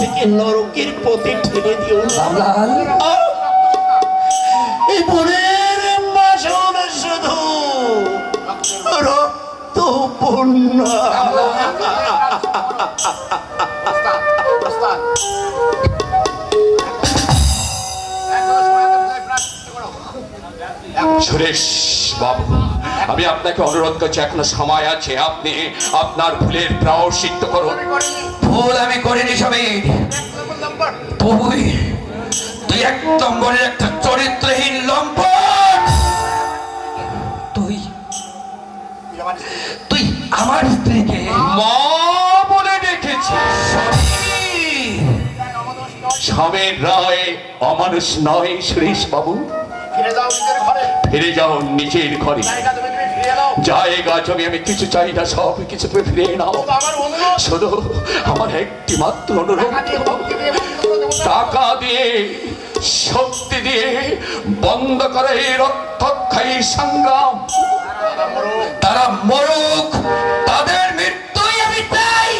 থেকে নরকের পথে ঠেলে দিও না। রামলাল আর এই বনের বাসন শুধু রক্ত বন্যা সুরেশ বাবু আমি আপনাকে অনুরোধ করছি এখনও সময় আছে। আপনি আপনার ভুলের প্রায়শ্চিত্ত করুন। ভুল আমি করিনি সমীর তুই তুই এক নম্বরের একটা চরিত্রহীন লম্পট। তুই তুই আমার স্ত্রীকে মা বলে সমীর, স্বামীর রায় অমানুষ নয় সুরেশ বাবু। ফিরে যাও নিজের ঘরে। ফিরে যাও নিজের ঘরে। আমি কিছু চাই না সব কিছু তুমি ফিরিয়ে নাও। শুধু আমার একটি মাত্র অনুরোধ। টাকা দিয়ে শক্তি দিয়ে বন্ধ করে এই রক্তক্ষয়ী সংগ্রাম। তারা মরুক তাদের মৃত্যুই আমি চাই।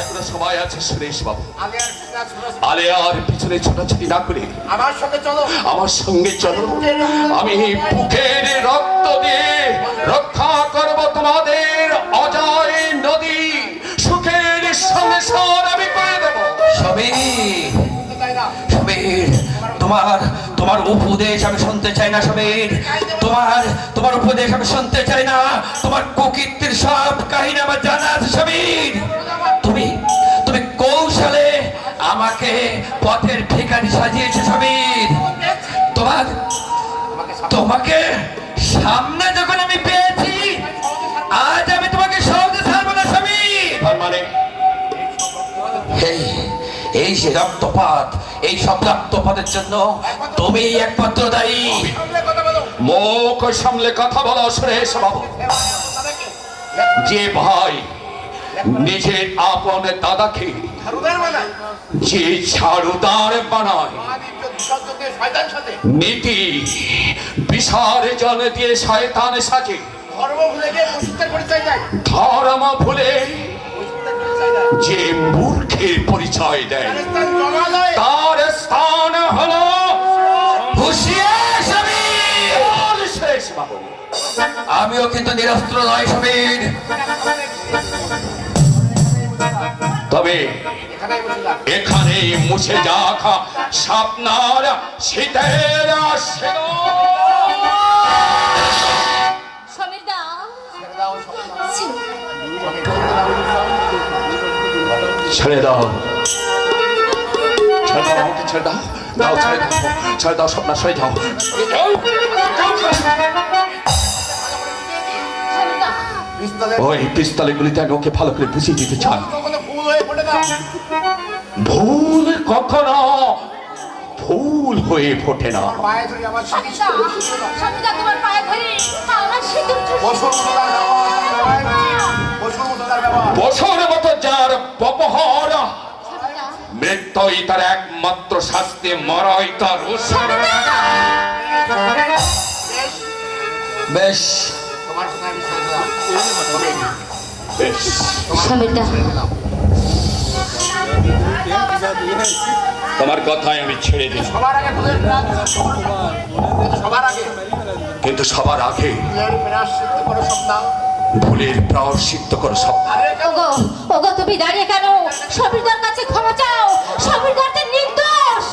এখনও সময় আছে সুরেশ বাবু। আগে আর পিছনে আর ছোটাছুটি। আলে আর পিছনে ছোটাছুটি না করে। আমার সঙ্গে চলো। আমার সঙ্গে চলো। আমি বুকের রক্ত দিয়ে উপদেশ আমি শুনতে চাই না সবের তোমার তোমার উপদেশ আমি শুনতে চাই না। তোমার কুকীর্তির সব কাহিনী আমার জানা আছে তুমি তুমি কৌশলে আমাকে পথের ভিখারি সাজিয়েছো সমীর তোমার, তোমাকে সামনে যখন এই যে রক্তপাত এই সব রক্তপাতের জন্য তুমি একমাত্র দায়ী। মুখ সামলে কথা বলো সুরেশ বাবু। যে ভাই নিজের আপন দাদাকে যে ঝাড়ুদার বানায় নীতি বিসর্জন দিয়ে শয়তান সাজে। ধর্ম ভুলে যে মূর্খের পরিচয় দেয়। তার স্থান হল সমীর আমিও কিন্তু নিরস্ত্র নয় সমীর। তবে এখানে মুছে যাখা স্বপ্নার শীতের আসেন সমীরদা। ছেড়ে দাও। ছেড়ে দাও আমাকে ছেড়ে দাও। দাও ছেড়ে দাও ছেড়ে দাও স্বপ্না সরে যাও। সমীরদা পিস্তলের ওই আমি ওকে ভালো করে বুঝিয়ে দিতে চাই ভুল কখনো ভুল হয়ে ফোটে না। তোমার পায়ে ধরে আমার মতো যার ব্যবহার। সমীরদা মৃত্যুই তার একমাত্র শাস্তি মরাই তার বেশ। বেশ। তোমার সঙ্গে আমি ছেড়ে কথাই আমি আগে কিন্তু সবার আগে। ভুলের প্রাণ সিদ্ধ করে সপ্তাহ ভুলের প্রায়শ্চিত্ত করো সব ওগো ওগো তুমি দাঁড়িয়ে কেন? সমীরদার কাছে ক্ষমা চাও। সমীরদার যে নির্দোষ।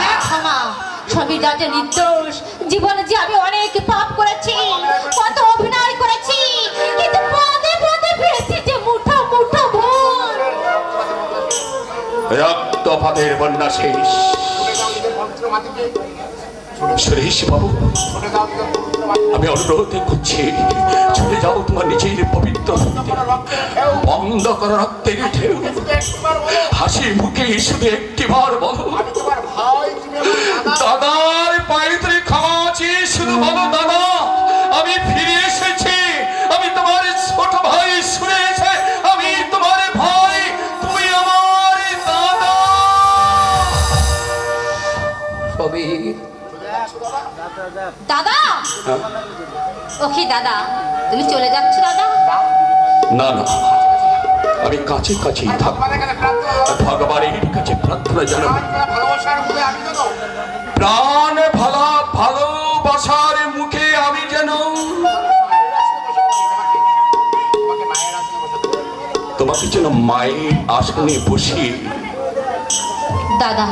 হ্যাঁ ক্ষমা। যে নির্দোষ। জীবনে যে আমি অনেক পাপ করেছি কত অভিনয় করেছি কিন্তু পদে পদে পেয়েছি যে মুঠো মুঠো ভুল। রক্তপাতের বন্যা শেষ। সুরেশ বাবু। আমি অনুরোধ করছি, চলে যাও তোমার নিজের পবিত্র বন্ধ কর রক্তের ঢেউ হাসি মুখে শুধু একটি বার বলো। দাদার পায়ে ক্ষমা আছি শুধু বলো, দাদা, আমি ফিরে এসেছি। দাদা! ও কি দাদা তুমি চলে যাচ্ছ দাদা? না না আমি কাছে কাছেই থাকব ভগবানের কাছে প্রার্থনা জানাব। প্রাণ ভালা ভালোবাসার মুখে আমি যেন। তোমাকে যেন মায়ের আসনে বসিয়ে দাদা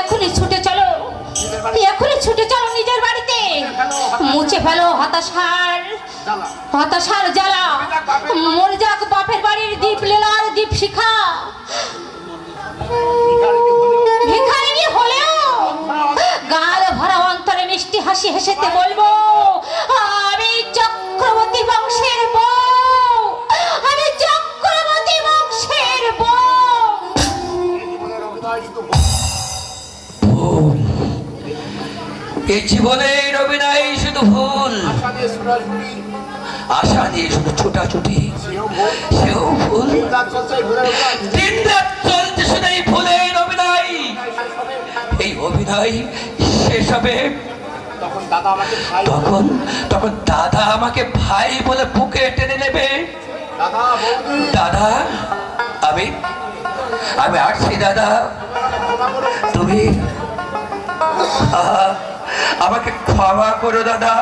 এখনই ছুটে চলো। এখনই ছুটে চলো নিজের বাড়িতে। মুছে ফেলো হতাশার হতাশার জ্বালা। মরে যাক বাপের বাড়ির দীপ লীলার দীপ শিখা। হলেও গাল অন্তরে মিষ্টি হাসি হেসেতে বলব, আমি চক্রবর্তী বংশের বউ। এই জীবনের অভিনয় শুধু ভুল। আশা দিয়ে নিয়ে শুধু ছোটাছুটি। সেও ভুল। দিন রাত চলছে শুধু এই ভুলের অভিনয়। এই অভিনয় শেষ হবে। তখন তখন দাদা আমাকে ভাই বলে বুকে টেনে নেবে। দাদা আমি আমি আসছি দাদা। তুমি আহা, আমাকে ক্ষমা করো দাদা।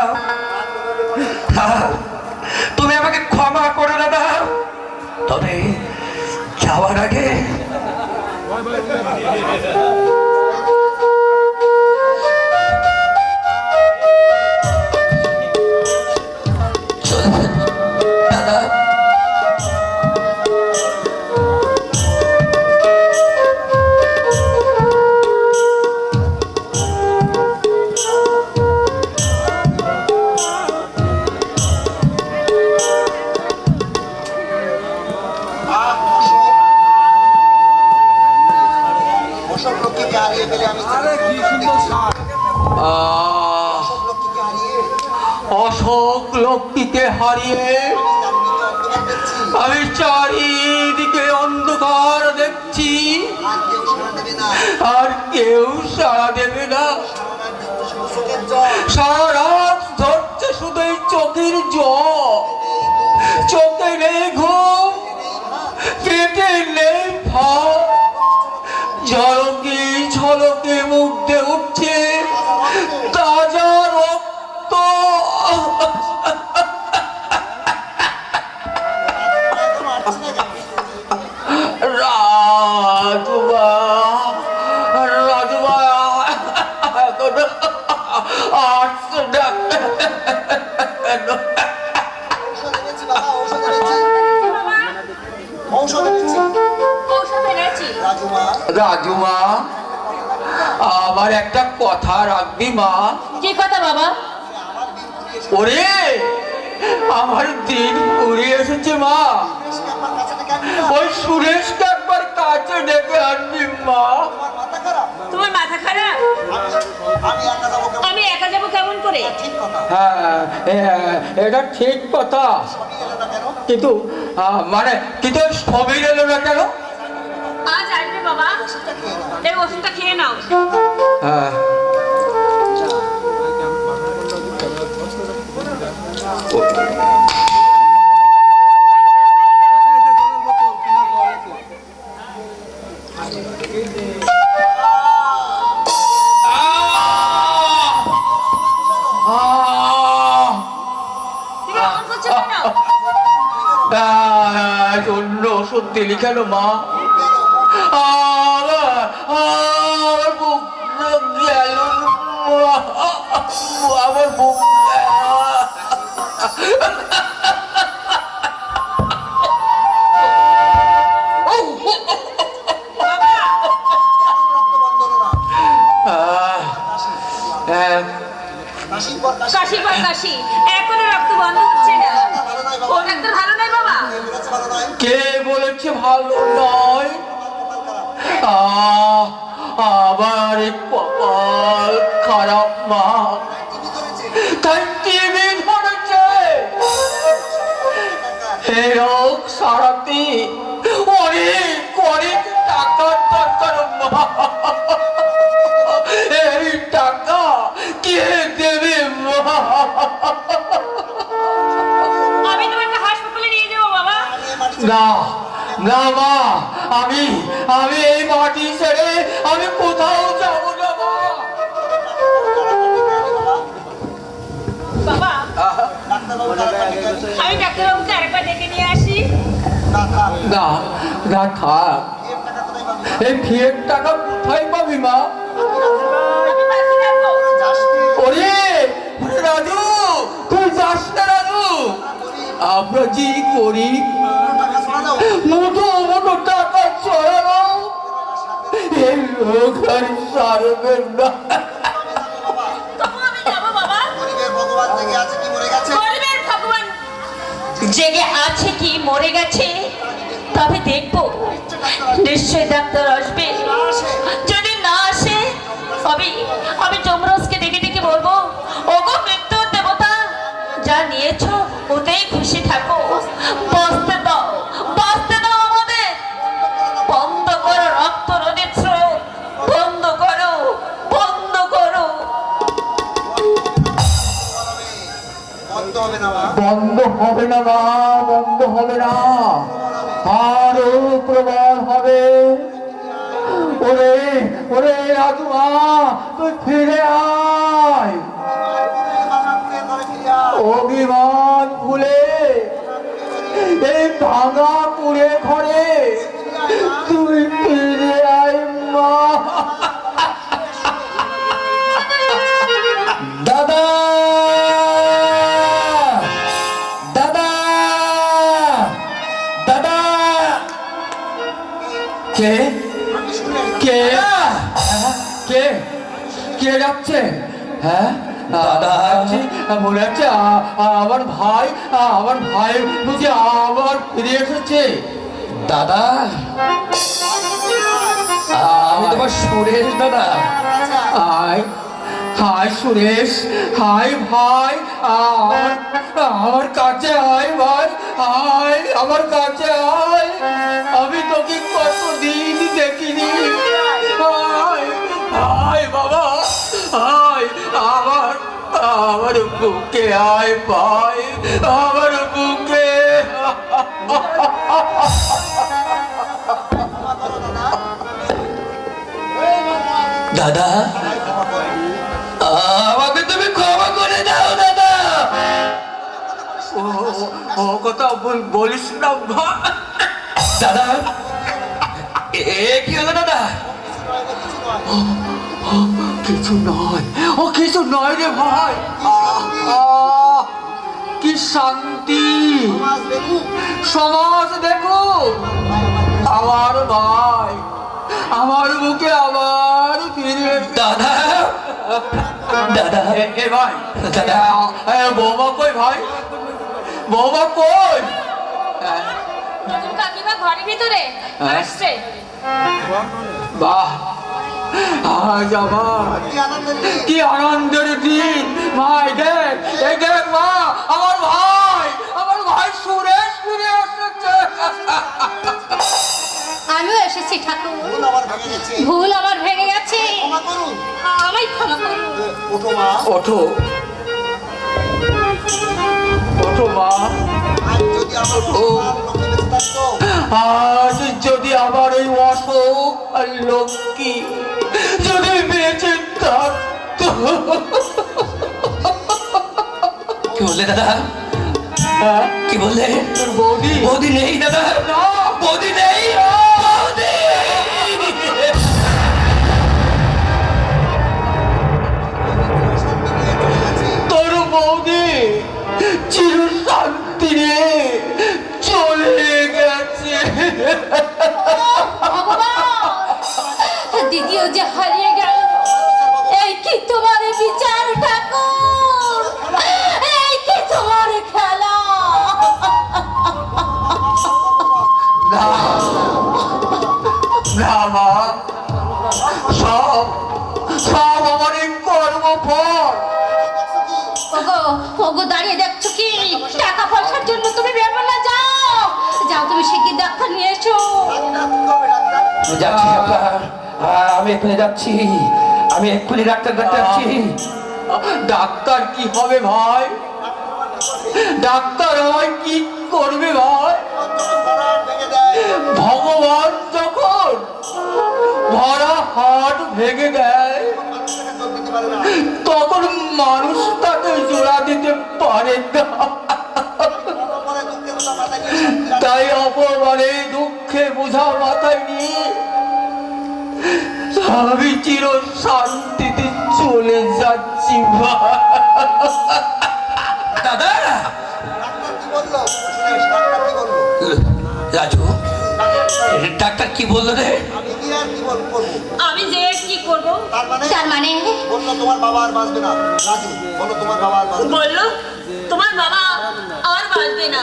তুমি আমাকে ক্ষমা করো দাদা। তবে যাওয়ার আগে রাজুমা আমার একটা কথা রাখবি মা। কি কথা বাবা? ওরে আমার দিন এসেছে মা। ওই সুরেশকে একবার কাছে ডেকে আনবি মা। তোমার মাথা খারাপ? তোমার মাথা খারাপ আমি একা যাব কেমন করে? ঠিক কথা হ্যাঁ এটা ঠিক কথা। কিন্তু মানে কিন্তু সবই এলো না কেন? আজ আসবে বাবা। এই ওষুধটা খেয়ে নাও। হ্যাঁ। আহ, অন্য ওষুধ দিলি কেন মা। আমার বুক কে বলেছে ভালো নয়? আমার এই কপাল খারাপ মা। তাই টিভি ধরেছে এই রোগ সারাতে অনেক অনেক টাকার দরকার মা। এই টাকা কে দেবে মা? আমি তোমাকে হাসপাতালে নিয়ে যাব বাবা। না না মা। আমি আমি এই মাটি ছেড়ে আমি কোথাও যাব না বাবা আমি ডাক্তারবাবুকে আরেকবার ডেকে নিয়ে আসি। না না থাক। এই ফিয়ের টাকা কোথায় পাবি মা? আমি পাখি রাখব। ওরে ওরে রাজু তুই যাস না রাজু। আমরা যে করি? মোটো মোটো টাকা। গেছে গরিবের ভগবান জেগে আছে কি মরে গেছে? তবে দেখব। নিশ্চয় ডাক্তার আসবে। যদি না আসে আমি আমি যমরাজকে ডেকে ডেকে বলব, ওগো মৃত্যুর দেবতা, যা নিয়েছো, ওতেই খুশি থাকো। বাঁচতে না বন্ধ হবে না আরও প্রবল হবে ওরে ওরে রাজু তুই ফিরে আয়। অভিমান ভুলে এই ভাঙা কে। কে? কে? কে যাচ্ছে? হ্যাঁ? মনে হচ্ছে আমার ভাই আমার ভাই বুঝি আবার ফিরে এসেছে। দাদা। আমি তোমার সুরেশ দাদা। আয় হাই সুরেশ হাই ভাই আমার আমার কাছে আয় ভাই আয় আমার কাছে আমার বুকে আয় ভাই, আমার বুকে। দাদা, আমাকে তুমি ক্ষমা করে দাও, দাদা। ও কথা বল- বলিস না। দাদা, এ কি হলো, দাদা? কিছু নয়। ও কিছু নয় রে ভাই। কি শান্তি। সমাজ দেখো আমার ভাই আমার বুকে আবার ফিরে দাদা দাদা। এ ভাই দাদা। এ বৌমা কই ভাই? বৌমা কই? কাকিমা ঘরের ভিতরে হ্যাঁ? আসছে। বাহ। আজ কি আনন্দের দিন। ভাই দেখ এই দেখ মা আমার ভাই আমার ভাই সুরেশ ফিরে এসেছে। আমিও এসেছি ঠাকুর। ভুল আমার ভেঙে গেছে। ভুল আমার ভেঙে গেছে। ক্ষমা করুন। আমায় ক্ষমা করুন। ওঠো ওঠো। ওঠো মা। আজ যদি আবার এই অশোক আর লক্ষ্মী কি বললে দাদা? হ্যাঁ, কি বললে? তোর বৌদি। বৌদি নেই দাদা। বৌদি নেই। বৌদি! শান্তি নিয়ে চলে গেছে তোর বৌদি চির শান্তি নিয়ে চলে গেছে। দিদিও যে হারিয়ে তোমার বিচার ঠাকুর। এই কি তোমার খেলা? না না মা। সব সব আমার এই কর্মফল। ওগো ওগো দাঁড়িয়ে দেখছ কি? টাকা পয়সার জন্য তুমি ভেবো না যাও। যাও তুমি শিগগির ডাক্তার নিয়ে এসো। কি যাচ্ছি আমি এক্ষুনি যাচ্ছি। আমি এক্ষুনি ডাক্তার ডাক্তার ডাক্তার কি হবে ভাই? ডাক্তার হয় কি করবে ভাই? ভগবান যখন ভরা হাট ভেঙে দেয়, তখন মানুষ তাকে জোড়া দিতে পারে না। তাই অপমানে দুঃখে বোঝা মাথায় নিয়ে আমি চির শান্তিতে চলে যাচ্ছি দাদা! রাজু ডাক্তার কি বলল? কি বলল রে? আমি কি কি করব আমি যে কি করব? তার মানে? মানে? বলল তোমার বাবা আর বাঁচবে না। রাজু বলো তোমার বাবা আর বাঁচবে বলল তোমার বাবা আর বাঁচবে না।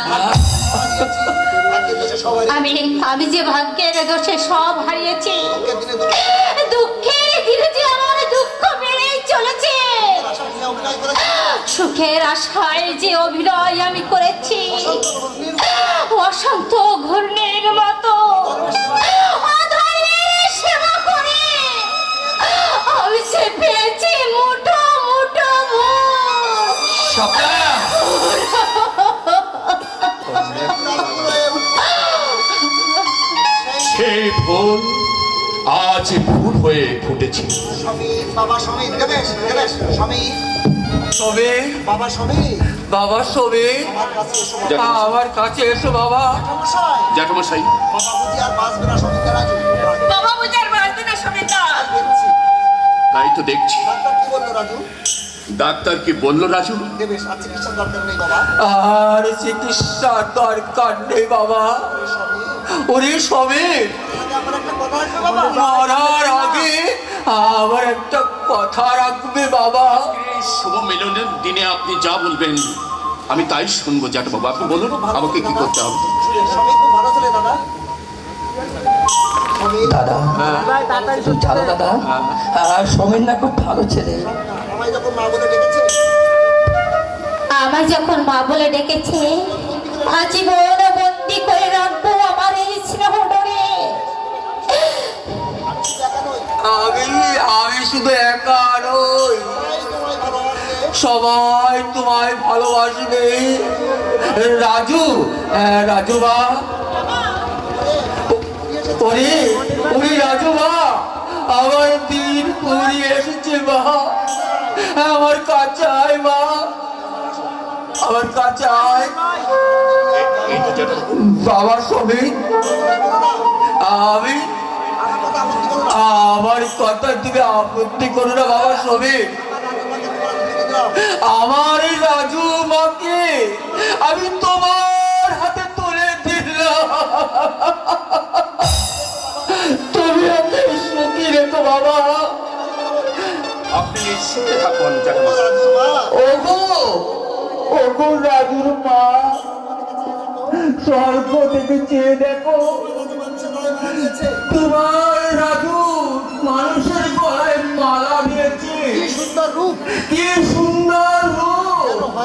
আমি আমি যে ভাগ্যের দোষে সব হারিয়েছি দুঃখে ধীরে ধীরে আমার দুঃখ বেড়েই চলেছে। সুখের আশায় যে অভিনয় আমি করেছি আজ ফুল হয়ে ফুটেছে সমীর বাবা সমীর দেবেশ দেবেশ সমীর তবে বাবা বাবা সবে আমার কাছে এসো বাবা। কাছে জ্যাঠামশাই। তাই তো দেখছি। ডাক্তার কি বলল রাজু? ডাক্তার কি বলল রাজু? দেবেশ আর চিকিৎসার দরকার নেই বাবা। আর চিকিৎসার দরকার নেই বাবা। ওরে সমীর, ওরে সবে আমার মরার আগে আমার একটা কথা রাখবে বাবা। শুভ মিলনের দিনে আপনি যা বলবেন আমি তাই শুনব। জ্যাঠাবাবু আপনি বলুন আমাকে কি করতে হবে? দাদা সমীর জানো দাদা। আহ, না খুব ভালো ছেলে। আমায় যখন মা বলে ডেকেছে আমায় যখন মা আজীবন বন্দি করে রাখব আমার এই স্নেহ আমি আমি শুধু একা নই। সবাই তোমায় ভালোবাসবে। রাজু রাজু বা ওরে ওরে রাজু বা আমার দিন পুরি এসেছে মা। আমার কাচায় মা। আমার বাবা সবে আমি আমার কথা দিকে আপত্তি করো না বাবা সবে। আমার রাজু মাকে আমি তোমার হাতে তুলে দিলাম। তুমি ওকে সুখী রেখো বাবা। আপনি নিশ্চিন্তে থাকুন ওগো ওগো রাজুর মা স্বর্গ থেকে চেয়ে দেখো। তোমার রাজু মানুষের গলায় মালা দিয়েছে। কি সুন্দর রূপ। কি সুন্দর রূপ।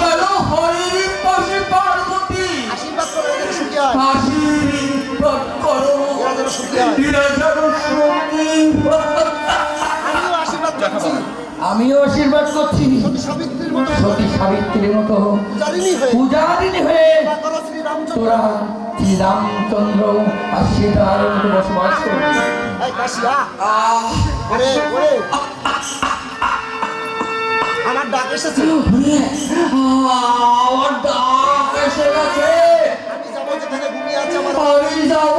যেন হরির পাশে পার্বতী। হয় আশীর্বাদ করো। আমিও আশীর্বাদ করছি। আমিও আশীর্বাদ করছি। সতী সাবিত্রীর মতো। সতী সাবিত্রীর মতো। হয়ে। হয়ে তোরা শ্রীরামচন্দ্র আর সীতার বসবাস আমার ডাক এসেছে। আমার ডাক এসে গেছে। আমি যাব যেখানে ঘুমিয়ে আছে আমার আমি যাব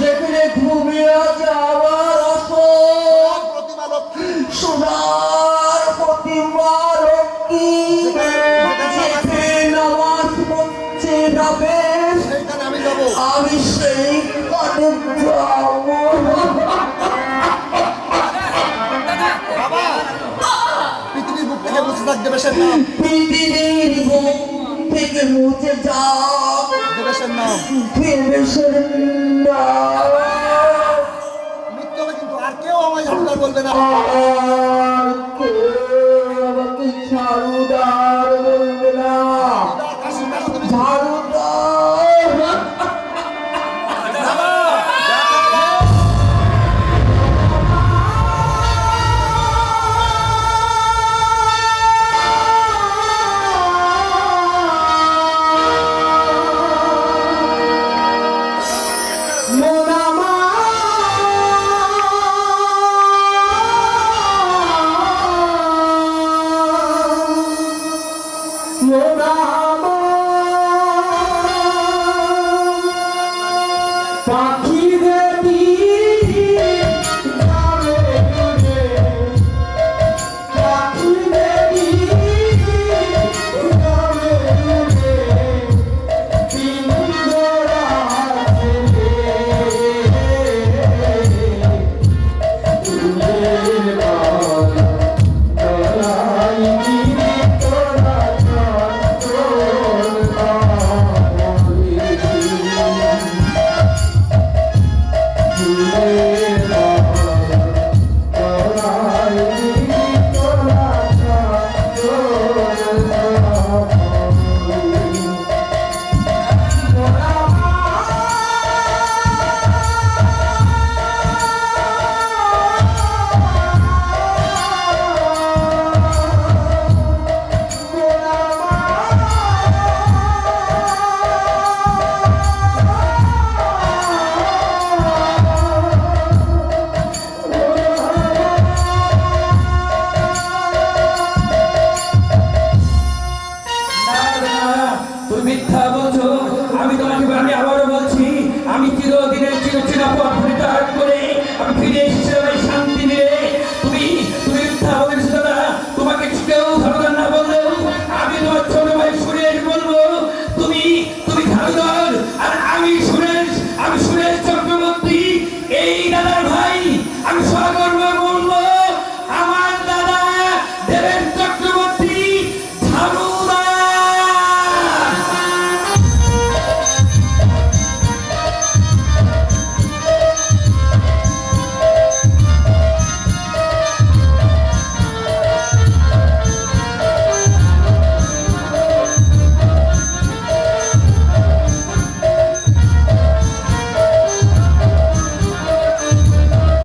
যেখানে ঘুমিয়ে আছে দেবেশের নাম পৃথিবীর বুক থেকে মুছে যাও। দেবেশের নাম প্রেমের নাম মৃত্যু কিন্তু আর কেউ আমায় ঝামেলা বলবে না।